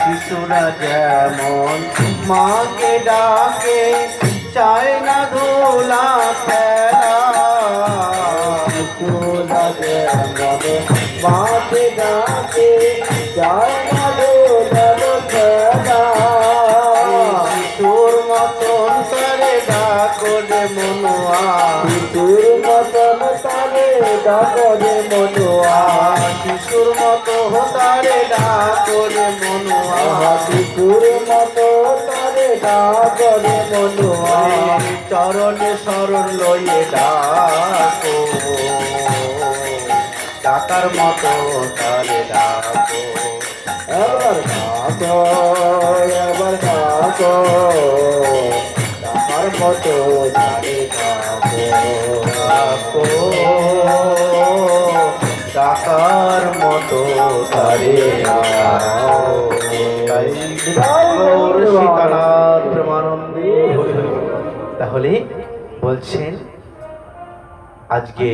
শিশুরা যেমন মাকে ডাকে চায় না দোলা খেলা চোলা যেমন মাকে ডাকে যায় না দোলার খেলা শিশুর মতন তারে ডাকলে মনুয়া তালে ডাকরে মনোয়া শিশুর মতো তারে ডাকলে মনুয়া তোর মতো তালে ডাকরে মনোয়া চরণে শরণ লইয়ে ডাকো। ডাকার মতো তারে ডাকো। এবার ডাকো এবার ডাকো। ডাকার মতো তালে ডাকো ডাকার মতো তারে। তাহলে বলছেন, আজকে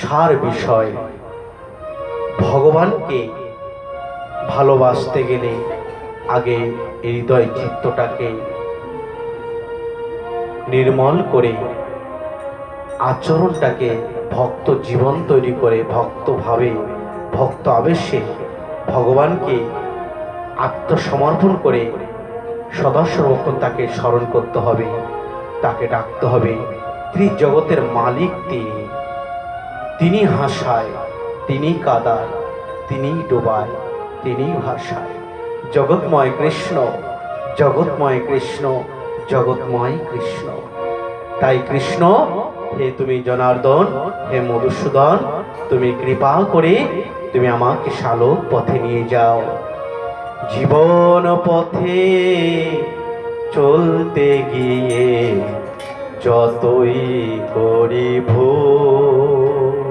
সার বিষয়, ভগবানকে ভালোবাসতে গেলে আগে হৃদয় চিত্তটাকে নির্মল করে আচরণটাকে ভক্ত জীবন তৈরি করে ভক্তভাবে, ভক্ত আবেশে ভগবানকে আত্মসমর্পণ করে সদা তাকে স্মরণ করতে হবে, তাকে ডাকতে হবে। ত্রিজগতের মালিক তিনি। তিনি হাসায় তিনি কাদায় তিনি ডোবায় তিনি ভাষায় জগৎময় কৃষ্ণ জগৎময় কৃষ্ণ জগৎময় কৃষ্ণ। তাই কৃষ্ণ হে তুমি জনার্দন, হে মধুসূদন, তুমি কৃপা করে তুমি আমাকে শালক পথে নিয়ে যাও। জীবন পথে চলতে গিয়ে যতই করি ভুল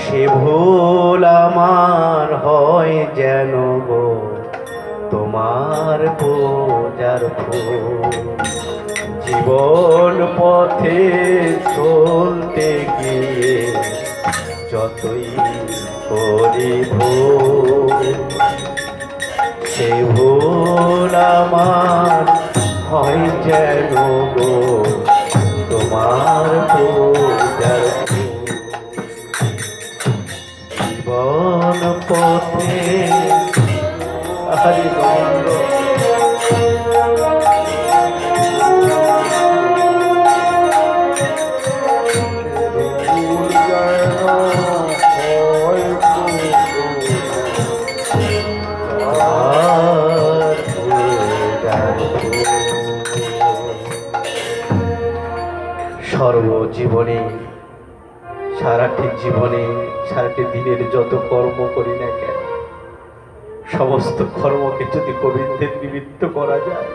সে ভুল আমার হয় যেন গো। তোমার পূজার জীবন পথে চলতে গিয়ে যতই করি ভুল, সে ভুল আমার হয় যেন গো, তোমার পূজার। জীবন পথে সর্বজীবনে, সারাটি জীবনে, সারাটি দিনের যত কর্ম করি না কেন, সমস্ত কর্মকে যদি গোবিন্দের নিমিত্ত করা যায়,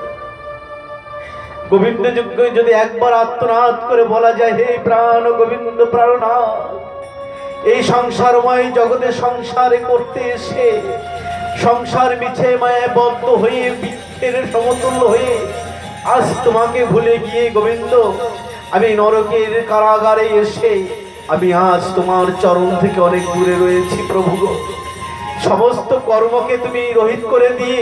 গোবিন্দ যজ্ঞ যদি একবার আত্মনাদ করে বলা যায়, হে প্রাণ গোবিন্দ প্রাণনাথ এই সংসারময় জগতে সংসারে করতে এসে সংসার মিছে মায়ে বদ্ধ হয়ে বৃক্ষের সমতুল্য হয়ে আজ তোমাকে ভুলে গিয়ে গোবিন্দ, আমি নরকের কারাগারে এসে, আমি আজ তোমার চরণ থেকে অনেক দূরে রয়েছি প্রভু সমস্ত কর্মকে তুমি রহিত করে দিয়ে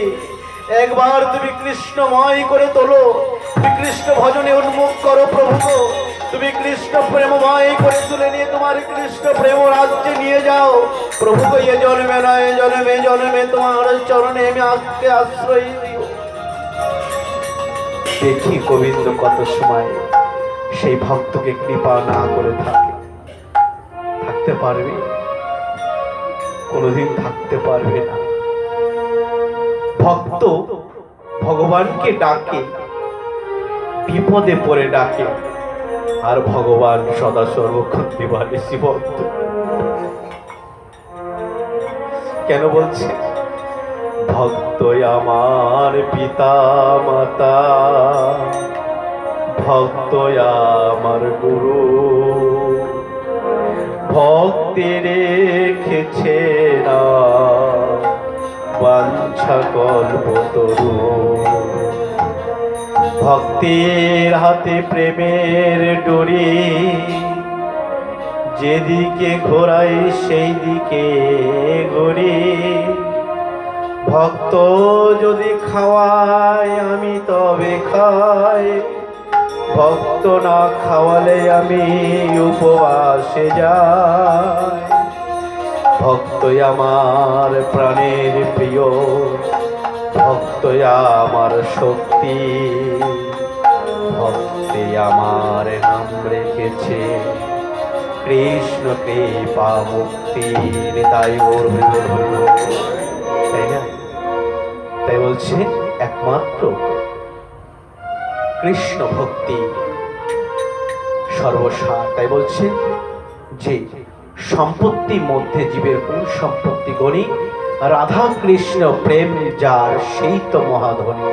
একবার তুমি কৃষ্ণময় করে তোলো কৃষ্ণ ভজনে উন্মুখ করো প্রভু। তুমি কৃষ্ণ প্রেমময় করে তুলে নিয়ে তোমার কৃষ্ণ প্রেম রাজ্যে নিয়ে যাও। প্রভু এ জন্মে নয় জন্মে জন্মে তোমার চরণে আমি আজকে আশ্রয় দেখি গোবিন্দ কত সময় সেই ভক্তকে কৃপা না করে থাকে। থাকতে পারবে? কোনোদিন থাকতে পারবে না। ভক্ত ভগবানকে ডাকে, বিপদে পড়ে ডাকে। আর ভগবান সদা সর্বক্ষণ দিবানিসি ভক্ত কেন বলছে? ভক্ত আমার পিতা মাতা ভক্ত আমার গুরু। ভক্তি রেখেছে না, বাঞ্ছা কল্প তরু। ভক্তির হাতে প্রেমের ডুরি। যেদিকে ঘোরাই সেই দিকে ঘুরি। ভক্ত যদি খাওয়ায়, আমি তবে খাই। ভক্ত না খাওয়ালে আমি উপবাসে যাই। ভক্তই আমার প্রাণের প্রিয়। ভক্তই আমার শক্তি ভক্তি আমার নাম রেখেছে। কৃষ্ণ কৃপা মুক্তি তাই ওর। তাই না? তাই বলছে একমাত্র কৃষ্ণ ভক্তি সর্বসার। তাই বলছে যে সম্পত্তি মধ্যে জীবের কোন সম্পত্তি গণি রাধা কৃষ্ণ প্রেম যার, সেই তো মহাধনী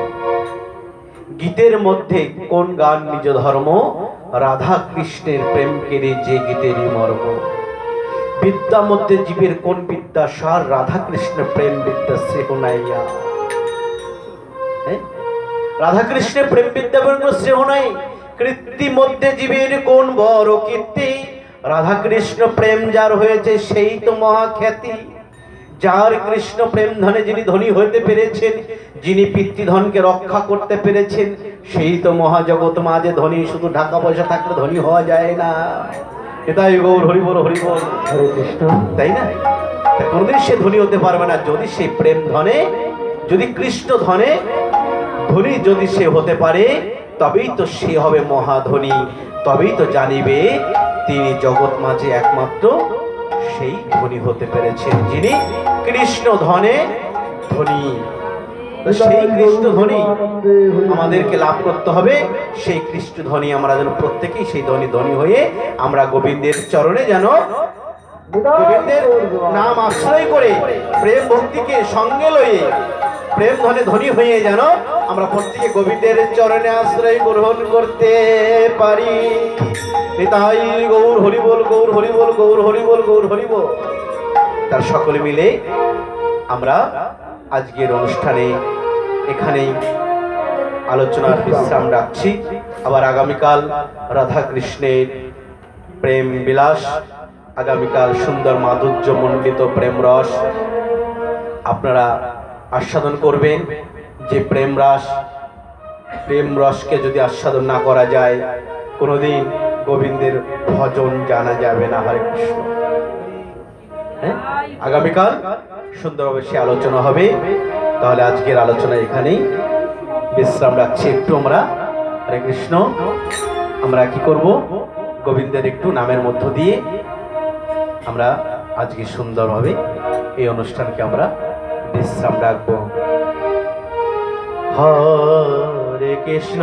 গীতের মধ্যে কোন গান নিজ ধর্ম? রাধা কৃষ্ণের প্রেম কেড়ে যে গীতেরই মর্ম। বিদ্যা মধ্যে জীবের কোন বিদ্যা? সার রাধা কৃষ্ণ প্রেম বিদ্যা শ্রেহ নাইয়া হ্যাঁ? রাধা কৃষ্ণের প্রেম বিদ্যা কোনো শ্রেহ নাই কৃত্তি মধ্যে জীবের কোন বড় কীর্তি? রাধা কৃষ্ণ প্রেম যার হয়েছে সেই তো মহাখ্যাতি। যার কৃষ্ণ প্রেম ধনে যিনি ধনী হইতে পেরেছেন যিনি পিতৃধনকে রক্ষা করতে পেরেছেন সেই তো মহাজগৎ মাঝে ধনী শুধু ঢাকা পয়সা থাকলে ধনী হওয়া যায় না। এটাই গৌর হরিবল হরিবল হরে কৃষ্ণ। তাই না? কোনোদিন সে ধনী হতে পারবে না। যদি সে প্রেম ধনে যদি কৃষ্ণ ধনে ধনী যদি সে হতে পারে তবেই তো সে হবে মহাধনী। তবেই তো জানিবে তিনি জগৎ মাঝে একমাত্র সেই ধনী হতে পেরেছেন যিনি কৃষ্ণ ধনে ধনী। সেই কৃষ্ণ ধনী আমাদেরকে লাভ করতে হবে। সেই কৃষ্ণ ধনী আমরা যেন প্রত্যেকেই সেই ধনী ধনী হয়ে আমরা গোবিন্দের চরণে যেন গোবিন্দের নাম আশ্রয় করে প্রেম ভক্তিকে সঙ্গে লয়ে প্রেম ধনে ধনী হয়ে যেন আমরা প্রত্যেকে গোবিন্দের চরণে আশ্রয় গ্রহণ করতে পারি। তাই গৌর হরিবল গৌর হরিবল গৌর হরিবল গৌর হরিবল। তার সকলে মিলে আমরা আজকের অনুষ্ঠানে এখানেই আলোচনার বিশ্রাম রাখছি। আবার আগামীকাল রাধা কৃষ্ণের প্রেম বিলাস, আগামীকাল সুন্দর মাধুর্য মণ্ডিত প্রেম রস। আপনারা আস্বাদন করবেন। যে প্রেম রস, প্রেম রসকে যদি আস্বাদন না করা যায়, কোনোদিন গোবিন্দের ভজন জানা যাবে না, হরে কৃষ্ণ। হ্যাঁ? আগামীকাল সুন্দরভাবে সে আলোচনা হবে। তাহলে আজকের আলোচনা এখানেই। বিশ্রাম রাখছি একটু আমরা। হরে কৃষ্ণ। আমরা কি করব? গোবিন্দের একটু নামের মধ্য দিয়ে আমরা আজকে সুন্দরভাবে এই অনুষ্ঠানকে আমরা বিশ্রাম রাখব। হরে কৃষ্ণ।